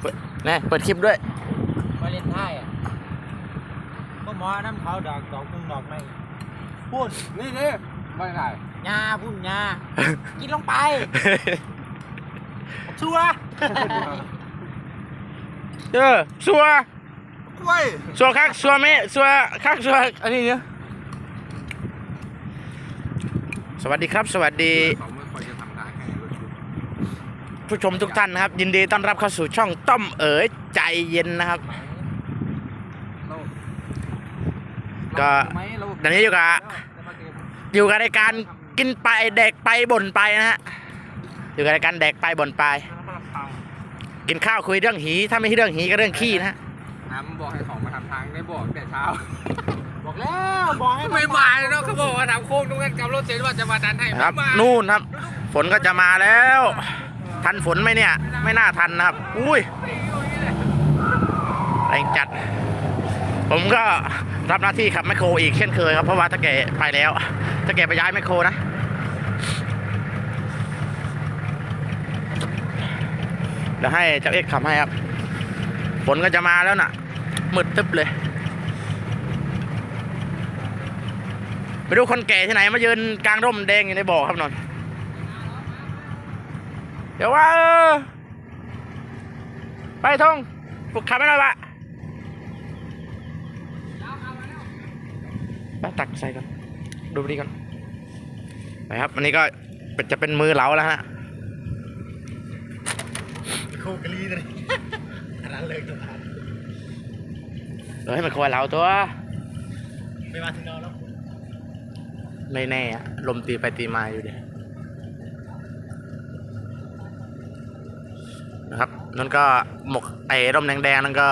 เปิดนี่เปิดคลิปด้วยวาเลนไทน์อะก็หมอน้ำเขาดอกดอกมึงดอกไม่พูดนี่นี่ไม่ได้ยาพูดยากินลงไปชัวร์เออสัวกล้วยสัวคักสัวเมะสัวคักสัวอันนี้เนี่ยสวัสดีครับ สวัสดี เขาไม่ค่อยจะทำทางให้รถ ผู้ชมทุกท่านนะครับ ยินดีต้อนรับเข้าสู่ช่องต้อมเอ๋ยใจเย็นนะครับเราก็ไหมเราเดี๋ยวนี้อยู่กับอยู่กับรายการกินไปแดกไปบ่นไปนะฮะอยู่กับรายการแดกไปบ่นไป กินข้าวคุยเรื่องหี ถ้าไม่ใช่เรื่องหีก็เรื่องขี้นะฮะน้ำบอกให้ของมาทำทางได้บอกแต่เช้า บอกแล้วบอกให้ไม่มาเลยเนาะเขาบอกว่าทำโค้งตรงนั้นกับรถเสร็จว่าจะมาดันให้ครับไม่มานู่นครับ ฝนก็จะมาแล้ว ทันฝนไหมเนี่ย ไม่น่าทันนะครับ อุ้ยแรงจัด ผมก็รับหน้าที่ขับแมคโครอีกเช่นเคยครับ เพราะว่าถ้าแกไปแล้วถ้าแกไปย้ายแมคโครนะเดี๋ยวให้เจ้าเอกขับให้ครับฝนก็จะมาแล้วน่ะมืดตึ๊บเลยไปดูคนแก่ที่ไหนมายืนกลางร่มแดงอยู่ในบ่อครับนนท์ เดี๋ยวว่าเออไปทงฝึกขับไม่ได้ปะไปตักใส่ก่อน ดูดีก่อนไปครับอันนี้ก็เป็นจะเป็นมือเหลาแล้วฮะโคกะลีเลยอันนั้นเลยตัวพันเดี๋ยวให้มันคอยเหลาตัว ไม่มาถึงนอนแล้วไม่แน่อะลมตีไปตีมาอยู่เดีย นะครับนั่นก็หมกไอ้ร่มแดงๆนั่นก็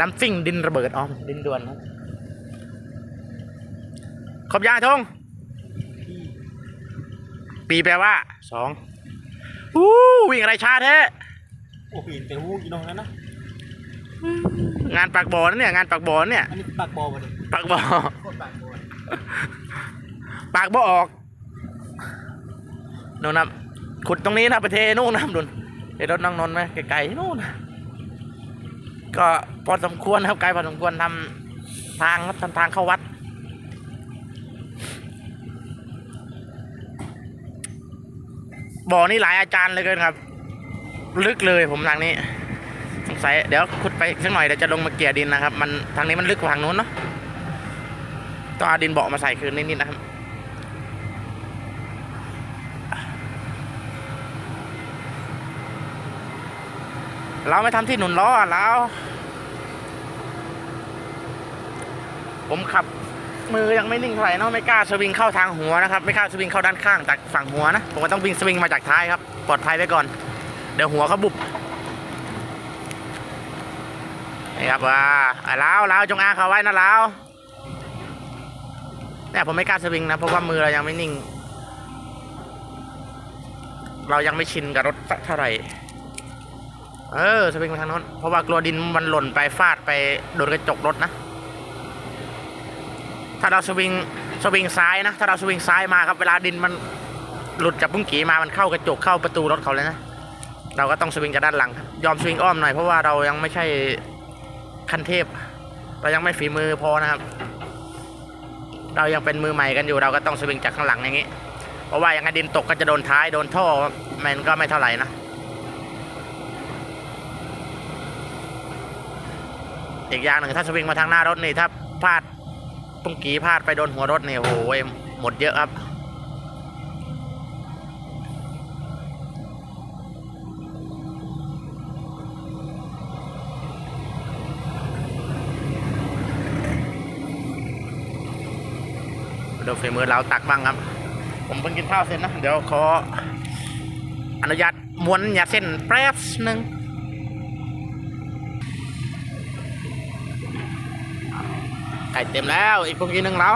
ดัมซิ่งดินระเบิดอ๋อดินด่วนครับขอบยาทงปีแปลว่าสองอู้วิ่งอะไรช้าแท้โอ้ปีนแต่หูกินตรงนั้นนะงานปากบ่อนะเนี่ยงานปากบ่อนะเนี่ยอันนี้ปากบอลมาเลยปากบ่อโคตรปากบอลปากบ่ออกนู่นนะ ขุดตรงนี้นะไปเทนู่นนะดุนเทรถน้องนนไหมไกลๆนู่นก็พอสมควรครับไกลพอสมควรทำทางครับทำทางเข้าวัด บ่อนี่หลายอาจารย์เลยเกินครับ ลึกเลยผมทางนี้สงสัยเดี๋ยวขุดไปสักหน่อยเดี๋ยวจะลงมาเกี่ยดินนะครับ มันทางนี้มันลึกกว่าทางนู้นเนาะต้องเอาดินเบาะมาใส่คืนนิดๆนะครับ เราไม่ทำที่หนุนล้อเราผมขับมือยังไม่นิ่งเท่าไหร่เนาะไม่กล้าสวิงเข้าทางหัวนะครับ ไม่กล้าสวิงเข้าด้านข้างจากฝั่งหัวนะผมก็ต้องวิ่งสวิงมาจากท้ายครับ ปลอดภัยไว้ก่อน เดี๋ยวหัวเขาบุบนี่ครับว่าไอ้ล้าวล้าวจงอางเขาไว้นะล้าวเนี่ยผมไม่กล้าสวิงนะเพราะว่ามือเรายังไม่นิ่ง เรายังไม่ชินกับรถเท่าไหร่ เออสวิงไปทางโน้น เพราะว่ากลัวดินมันหล่นไปฟาดไปโดนกระจกรถนะ ถ้าเราสวิงสวิงซ้ายนะ ถ้าเราสวิงซ้ายมาครับ เวลาดินมันหลุดจากบุ้งกีมามันเข้ากระจกเข้าประตูรถเขาเลยนะ เราก็ต้องสวิงจากด้านหลังครับยอมสวิงอ้อมหน่อยเพราะว่าเรายังไม่ใช่คันเทพ เรายังไม่ฝีมือพอนะครับ เรายังเป็นมือใหม่กันอยู่เราก็ต้องสวิงจากข้างหลังอย่างนี้ เพราะว่าอย่างไงดินตกก็จะโดนท้ายโดนท่อมันก็ไม่เท่าไหร่นะ อีกอย่างหนึ่งถ้าสวิงมาทางหน้ารถนี่ถ้าพลาดปุ้งกีพลาดไปโดนหัวรถนี่โอ้โหหมดเยอะครับเดี๋ยวฝีมือเราตักบ้างครับ ผมเพิ่งกินข้าวเสร็จนะ เดี๋ยวขออนุญาตม้วนยาเส้นแป๊บหนึ่ง ไก่เต็มแล้ว อีกพวกนี้หนึ่งแล้ว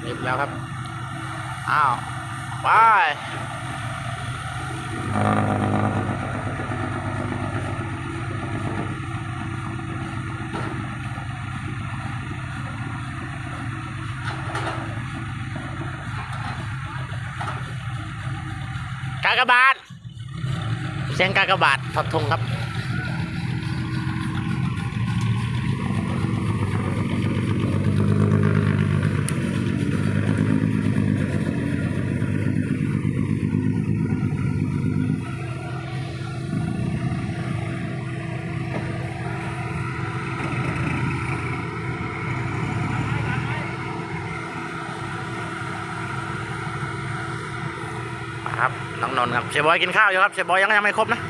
เต็มแล้วครับ อ้าว ไปากบาทเสียงกากบาทถอดทงครับน้องนนท์ ครับเสียบอยกินข้าวอยู่ครับเสียบอยยังยังไม่ครบนะ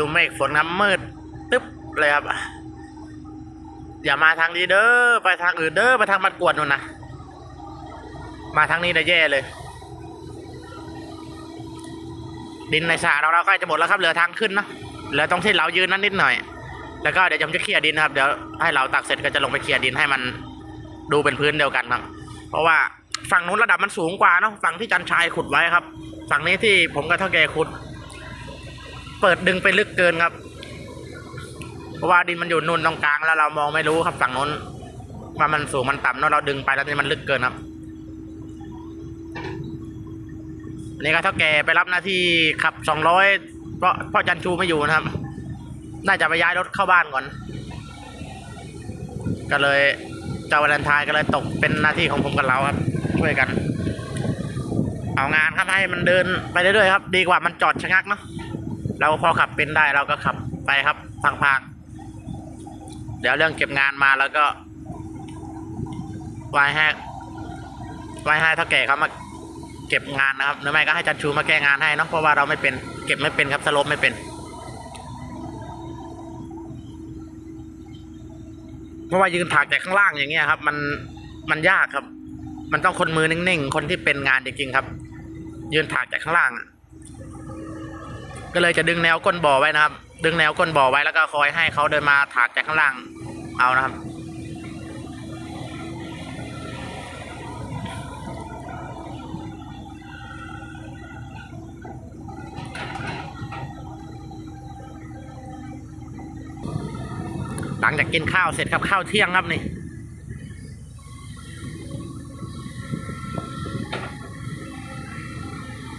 ดูเมฆฝนครับมืดตึ๊บเลยครับ อย่ามาทางนี้เด้อไปทางอื่นเด้อไปทางบัดกวดนู่นนะมาทางนี้ได้แย่เลย ดินในสระเราเราใกล้จะหมดแล้วครับเหลือทางขึ้นนะเหลือตรงที่เรายืนนั้นนิดหน่อย แล้วก็เดี๋ยวผมจะเคลียร์ดินครับเดี๋ยวให้เราตักเสร็จก็จะลงไปเคลียร์ดินให้มันดูเป็นพื้นเดียวกันครับเพราะว่าฝั่งนู้นระดับมันสูงกว่าเนาะฝั่งที่จันชายขุดไว้ครับ ฝั่งนี้ที่ผมกับเท่าแกขุด เปิดดึงไปลึกเกินครับ เพราะว่าดินมันอยู่นุ่นตรงกลางแล้วเรามองไม่รู้ครับฝั่งนู้นว่ามันสูงมันต่ำเนอะเราดึงไปแล้วนี่มันลึกเกินครับนนี้ก็เท่าแก่ไปรับหน้าที่ขับสองร้อยเพราะพ่อจันชูไม่อยู่นะครับ น่าจะไปย้ายรถเข้าบ้านก่อน ก็เลยเจ้าวาเลนไทน์ก็เลยตกเป็นหน้าที่ของผมกับเราครับ ช่วยกัน เอางานครับให้มันเดินไปเรื่อยๆครับ ดีกว่ามันจอดชะงักเนาะ เราพอขับเป็นได้เราก็ขับไปครับพังๆเดี๋ยวเรื่องเก็บงานมาแล้วก็ไว้ให้ไว้ให้เท่าแก่เขามาเก็บงานนะครับหรือไม่ก็ให้จันชูมาแก้งานให้เนาะเพราะว่าเราไม่เป็นเก็บไม่เป็นครับสลบไม่เป็นเพราะว่ายืนถากจากข้างล่างอย่างเงี้ยครับ มันมันยากครับ มันต้องคนมือนิ่งๆคนที่เป็นงานจริงๆครับ ยืนถากจากข้างล่างอะ ก็เลยจะดึงแนวก้นบ่อไว้นะครับ ดึงแนวก้นบ่อไว้แล้วก็คอยให้เขาเดินมาถากจากข้างล่างเอานะครับ หลังจากกินข้าวเสร็จครับข้าวเที่ยงครับนี่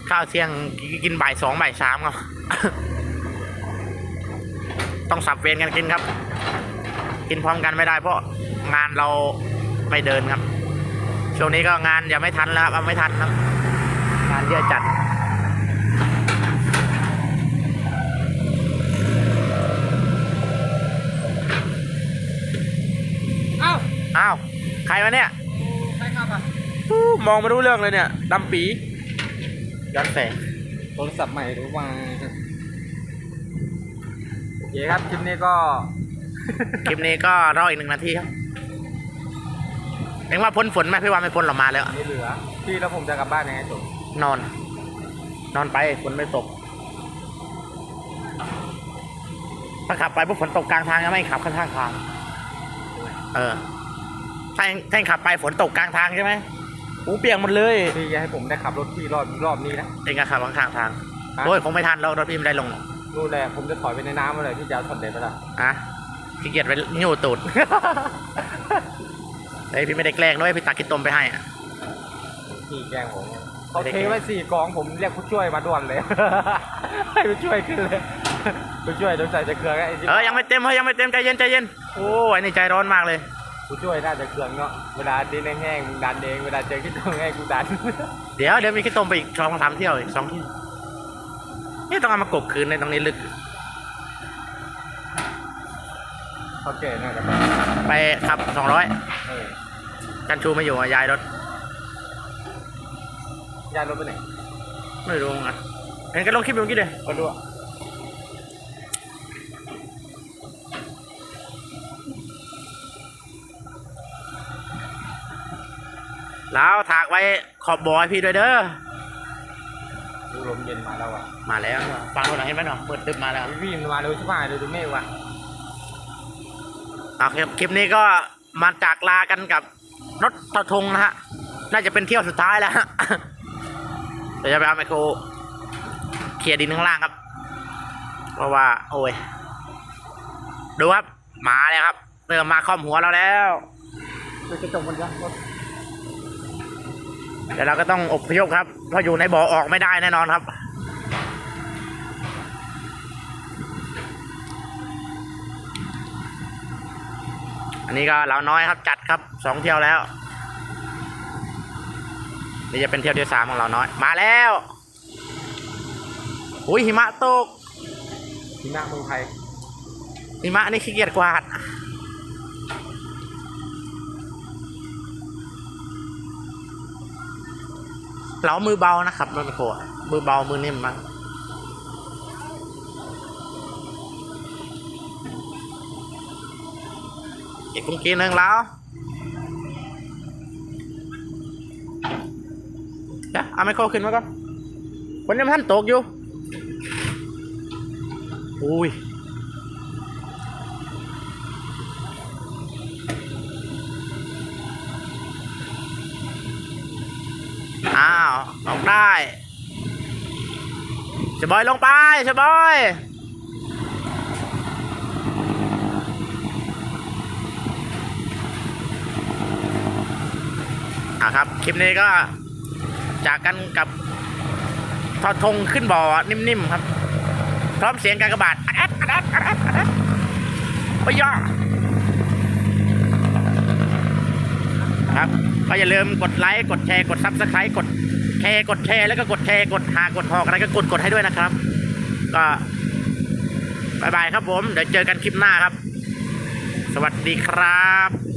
ข้าวเที่ยงกินบ่ายสองบ่ายสามครับต้องสับเวรกันกินครับ กินพร้อมกันไม่ได้ เพราะงานเราไม่เดินครับ ช่วงนี้ก็งานอย่าไม่ทันแล้วครับเอาไม่ทันครับ งานเยอะจัดเอ้าอ้าว ใครวะเนี่ย ใครขับอะอู้มองไม่รู้เรื่องเลยเนี่ยดำปี ย้อนแสงโทรศัพท์ใหม่รู้ว่าโอเคครับคลิปนี้ก็ คลิปนี้ก็รออีกหนึ่งนาทีครับเอ็งว่าพ้นฝนไหมพี่ว่าไม่พ้นหรอกมาแล้ว ไม่เหลือ พี่แล้วผมจะกลับบ้านยังไงจบนอน นอนไปฝนไม่ตกถ้าขับไปปุ๊บฝนตกกลางทางก็ไม่ขับข้างๆทาง เออถ้าเองถ้าเองขับไปฝนตกกลางทางใช่ไหม หูเปียกหมดเลยพี่จะให้ผมได้ขับรถพี่รอบรอบนี้นะ เองก็ขับข้างๆทางฮะ โอ้ยคงไม่ทันแล้วรถพี่ไม่ได้ลงหรอกนู่นแหละผมจะถอยไปในน้ำมาเลยพี่จะเอาช็อตเด็ดไปละอะขี้เกียจไปนิ้วตูด เฮ้ยพี่ไม่ได้แกล้งด้วยพี่ตักกินต้มไปให้อะ พี่แกล้งผมเขาเทไว้สี่กองผมเรียกผู้ช่วยมาด่วนเลย ให้ผู้ช่วยขึ้นเลยผู้ช่วยโดนใส่จะเครื่องไอ้ที่เออยังไม่เต็มเฮ้ยยังไม่เต็มใจเย็นใจเย็นโอ้ยนี่ใจร้อนมากเลย ผู้ช่วยน่าจะเครื่องเนาะเวลาดินแห้งๆมึงดันเองเวลาเจอที่ตรงแห้งกูดัน เดี๋ยวเดี๋ยวมีขี้ต้มไปอีกสองสามเที่ยวอีกสองที่นี่ต้องเอามากบคืนในตรงนี้ลึกเขาเก่น่าจะไปขับสองร้อยเออกันชูไม่อยู่อะย้ายรถย้ายรถไปไหนไม่รู้อะเห็นกันลงคลิปเมื่อกี้เลยก็ดูอะ แล้วถากไว้ขอบบอยพี่ด้วยเด้อดูลมเย็นมาแล้วอะมาแล้วฟังดูหน่อยเห็นไหมเนาะเปิดตึบมาแล้ววิ่งมาเร็วใช่ไหมเร็วดูเมฆว่ะโอเคคลิปนี้ก็มาจากลากันกับรถตะทงนะฮะ น่าจะเป็นเที่ยวสุดท้ายแล้วฮะเดี๋ยวจะไปเอาไมโครเคลียร์ดินข้างล่างครับ เพราะว่า โอ้ย ดูครับ หมาเลยครับ เริ่มมาคล่อมหัวเราแล้วดูกระจกมันยัง รถเดี๋ยวเราก็ต้องอบพยพครับเพราะอยู่ในบ่อออกไม่ได้แน่นอนครับ อันนี้ก็เราน้อยครับจัดครับสองเที่ยวแล้ว นี่จะเป็นเที่ยวที่สามของเราน้อย มาแล้วอุ้ยหิมะตกที่หน้าเมืองไทยหิมะนี่ขี้เกียจกวาด เรามือเบานะครับรถโคมือเบามือนิ่มมากอีกกุ้งกินหนึ่งแล้วเดี๋ยวเอาไมโครขึ้นมาก่อนคนยังไม่ทันตกอยู่อุ้ย ได้เชบอยลงไปเชบอยอะครับ คลิปนี้ก็จากกันกับทอดทงขึ้นบ่อนิ่มๆครับ พร้อมเสียงการกระบาดอัดอัดอัดอัดอัดอัดไปย่อครับ ก็อย่าลืมกดไลค์ กดแชร์ กดซับสไครต์กด ชร์กดแชร์แล้วก็กดแชร์กดหากดหอกอะไรก็กดกดให้ด้วยนะครับ ก็บายบายครับผม เดี๋ยวเจอกันคลิปหน้าครับ สวัสดีครับ